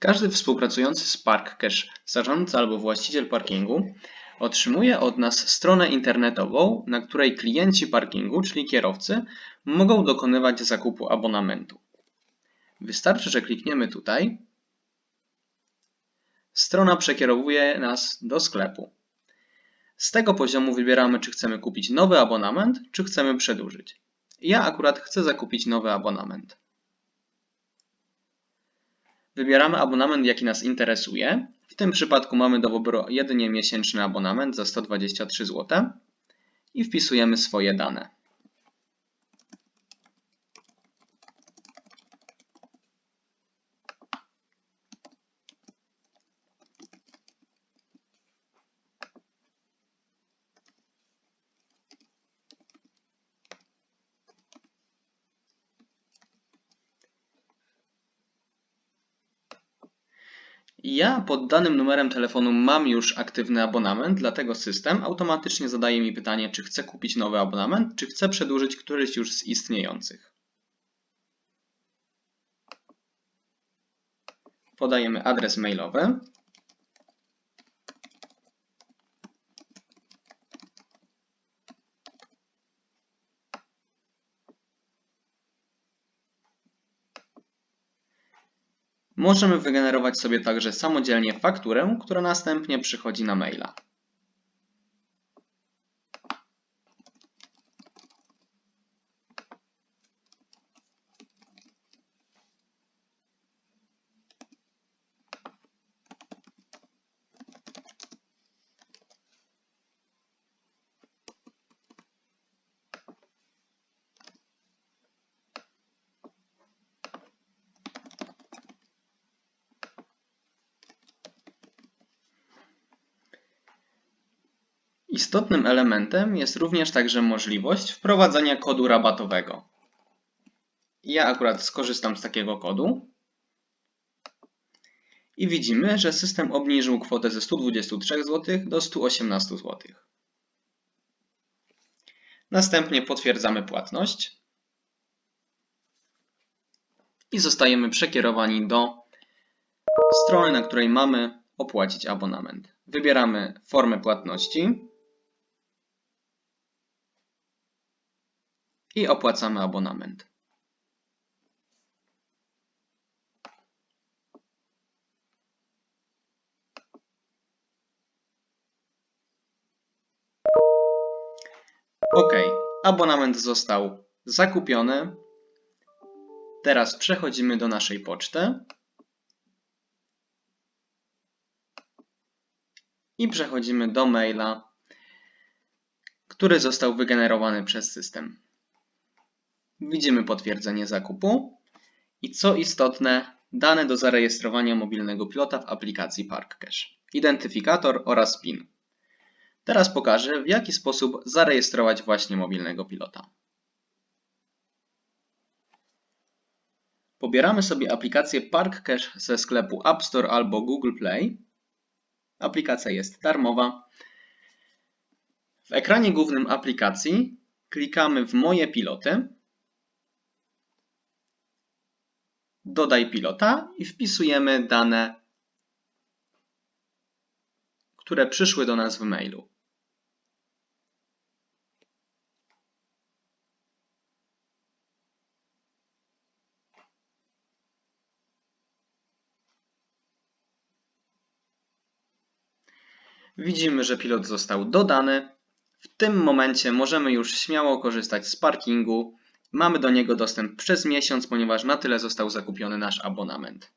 Każdy współpracujący z ParkCash, zarządca albo właściciel parkingu, otrzymuje od nas stronę internetową, na której klienci parkingu, czyli kierowcy, mogą dokonywać zakupu abonamentu. Wystarczy, że klikniemy tutaj. Strona przekierowuje nas do sklepu. Z tego poziomu wybieramy, czy chcemy kupić nowy abonament, czy chcemy przedłużyć. Ja akurat chcę zakupić nowy abonament. Wybieramy abonament, jaki nas interesuje. W tym przypadku mamy do wyboru jedynie miesięczny abonament za 123 zł i wpisujemy swoje dane. Ja pod danym numerem telefonu mam już aktywny abonament, dlatego system automatycznie zadaje mi pytanie, czy chcę kupić nowy abonament, czy chcę przedłużyć któryś już z istniejących. Podajemy adres mailowy. Możemy wygenerować sobie także samodzielnie fakturę, która następnie przychodzi na maila. Istotnym elementem jest również także możliwość wprowadzenia kodu rabatowego. Ja akurat skorzystam z takiego kodu. I widzimy, że system obniżył kwotę ze 123 zł do 118 zł. Następnie potwierdzamy płatność i zostajemy przekierowani do strony, na której mamy opłacić abonament. Wybieramy formę płatności i opłacamy abonament. OK, abonament został zakupiony. Teraz przechodzimy do naszej poczty. I przechodzimy do maila, który został wygenerowany przez system. Widzimy potwierdzenie zakupu i co istotne, dane do zarejestrowania mobilnego pilota w aplikacji ParkCash, identyfikator oraz PIN. Teraz pokażę, w jaki sposób zarejestrować właśnie mobilnego pilota. Pobieramy sobie aplikację ParkCash ze sklepu App Store albo Google Play. Aplikacja jest darmowa. W ekranie głównym aplikacji klikamy w Moje piloty dodaj pilota i wpisujemy dane, które przyszły do nas w mailu. Widzimy, że pilot został dodany. W tym momencie możemy już śmiało korzystać z parkingu Mamy do niego dostęp przez miesiąc, ponieważ na tyle został zakupiony nasz abonament.